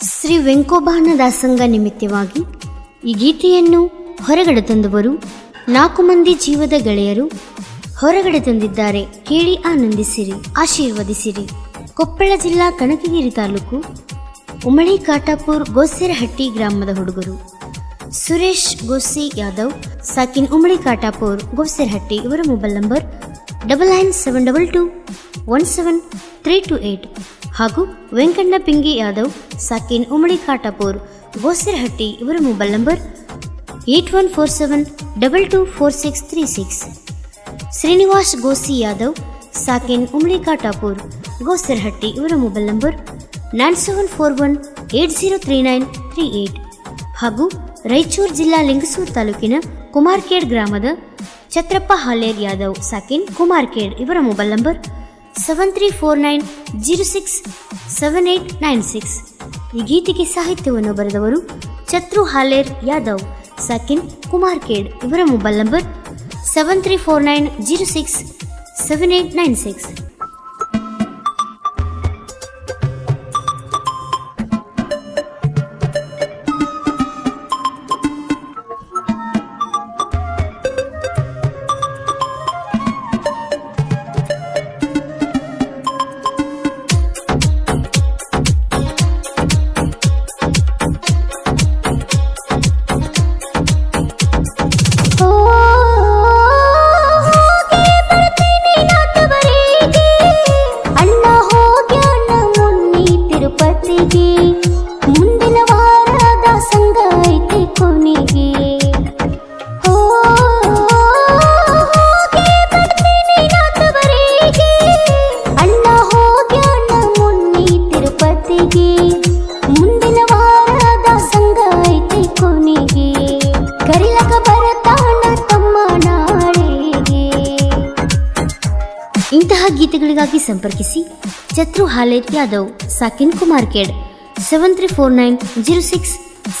ಶ್ರೀ ವೆಂಕೋಬಾನ ದಾಸಂಗ ನಿಮಿತ್ತವಾಗಿ ಈ ಗೀತೆಯನ್ನು ಹೊರಗಡೆ ತಂದವರು ನಾಲ್ಕು ಮಂದಿ ಜೀವದ ಗೆಳೆಯರು ಹೊರಗಡೆ ತಂದಿದ್ದಾರೆ. ಕೇಳಿ ಆನಂದಿಸಿರಿ, ಆಶೀರ್ವದಿಸಿರಿ. ಕೊಪ್ಪಳ ಜಿಲ್ಲಾ ಕನಕಗಿರಿ ತಾಲೂಕು ಉಮಳಿ ಕಾಟಾಪುರ್ ಗೋಸೆರಹಟ್ಟಿ ಗ್ರಾಮದ ಹುಡುಗರು. ಸುರೇಶ್ ಗೋಸಿ ಯಾದವ್, ಸಾಕಿನ್ ಉಮಳಿ ಕಾಟಾಪುರ್ ಗೋಸೆರಹಟ್ಟಿ, ಇವರ mobile number double nine seven double two one seven three two eight ಹಾಗೂ ವೆಂಕಣ್ಣ ಪಿಂಗಿ ಯಾದವ್, ಸಾಕಿನ್ ಉಮಳಿ ಕಾಟಾಪುರ್ ಗೋಸೆರಹಟ್ಟಿ ಇವರ mobile number eight one four seven double two four six three six Srinivas Gosi Yadav, ಸಾಕಿನ್ Umali Katapur Goserahatti ಇವರ mobile number nine seven four one eight zero three nine three eight ಹಾಗೂ ರಾಯಚೂರು ಜಿಲ್ಲಾ ಲಿಂಗಸೂರು ತಾಲೂಕಿನ ಕುಮಾರ್ಕೇಡ್ ಗ್ರಾಮದ ಛತ್ರಪ್ಪ ಹಾಲೇರ್ ಯಾದವ್, ಸಾಕಿನ್ ಕುಮಾರ್ಕೇಡ್, ಇವರ mobile number seven three four nine zero six seven eight nine six ಈ ಗೀತೆಗೆ ಸಾಹಿತ್ಯವನ್ನು ಬರೆದವರು ಚತ್ರು ಹಾಲೇರ್ ಯಾದವ್, ಸಾಕಿನ್ ಕುಮಾರ್ಖೇಡ್ ಇವರ mobile number seven three four nine zero six seven eight nine six ಸಂಪರ್ಕಿಸಿ Chatru Haler Yadav, ಸಾಕಿನ್ Kumarkhed seven three four nine zero six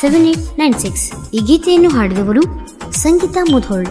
seven eight nine six ಈ ಗೀತೆಯನ್ನು ಹಾಡಿದವರು ಸಂಗೀತ ಮುಧೋಳ್.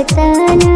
लगता ना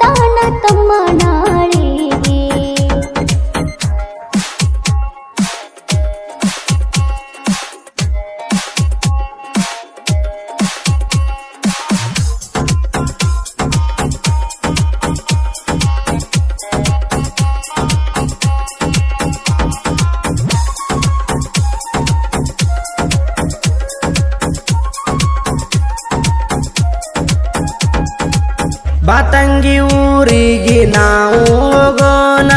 తాన తమ్మనా ಬಾತಂಗಿ ಊರಿಗೆ ನಾವು ಹೋಗೋಣ.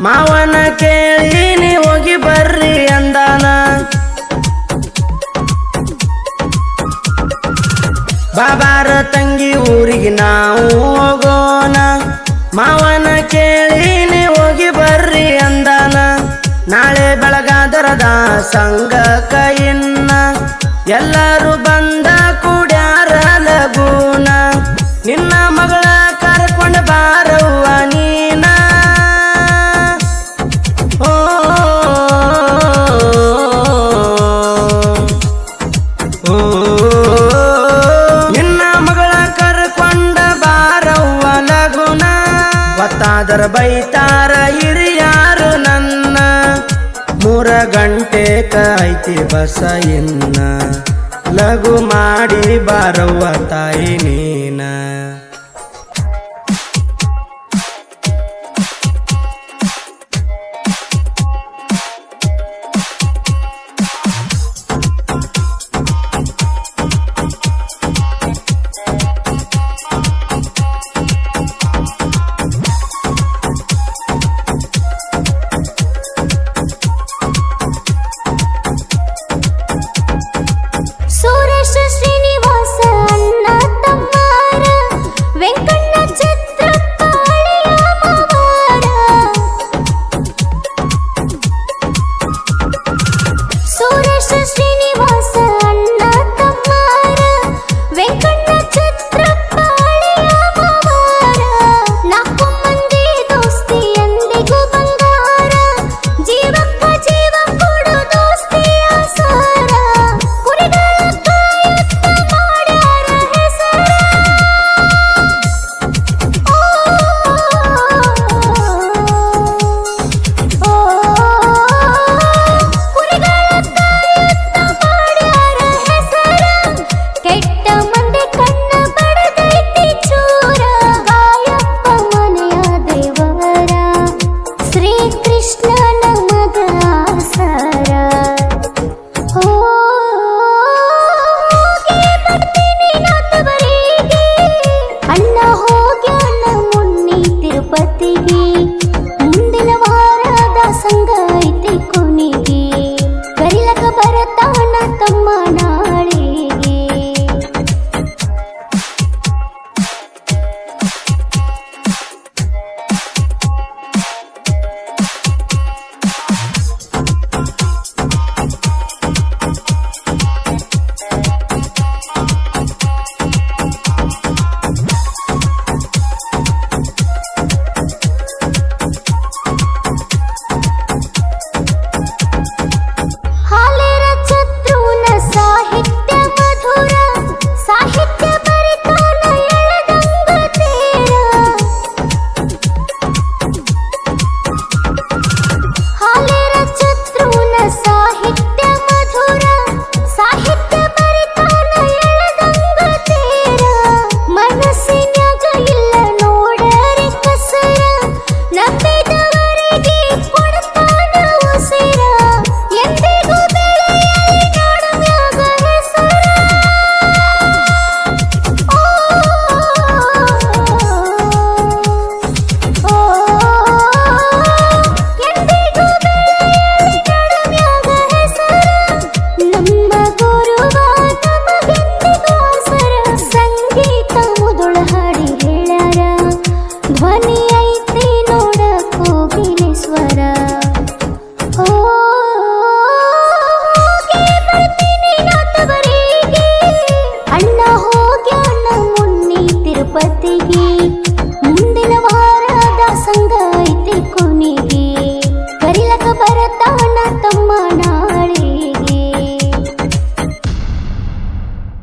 ಮಾವನ ಕೇಳಿನಿ ಹೋಗಿ ಬರ್ರಿ ಅಂದಾನ. ಬಾಬಾರ ತಂಗಿ ಊರಿಗೆ ನಾವು ಹೋಗೋಣ. ಮಾವನ ಕೇಳಿನಿ ಹೋಗಿ ಬರ್ರಿ ಅಂದಾನ. ನಾಳೆ ಬೆಳಗಾದರದ ಸಂಘ ಕೈನ್ನ ಎಲ್ಲರೂ ಬಂದ ಬೈತಾರ ಹಿರಿಯಾರು ನನ್ನ. ಮೂರ ಗಂಟೆ ಕಾಯ್ತಿ ಬಸ ಇನ್ನ ಲಘು ಮಾಡಿ ಬಾರವ್ವ ತಾಯಿನಿ.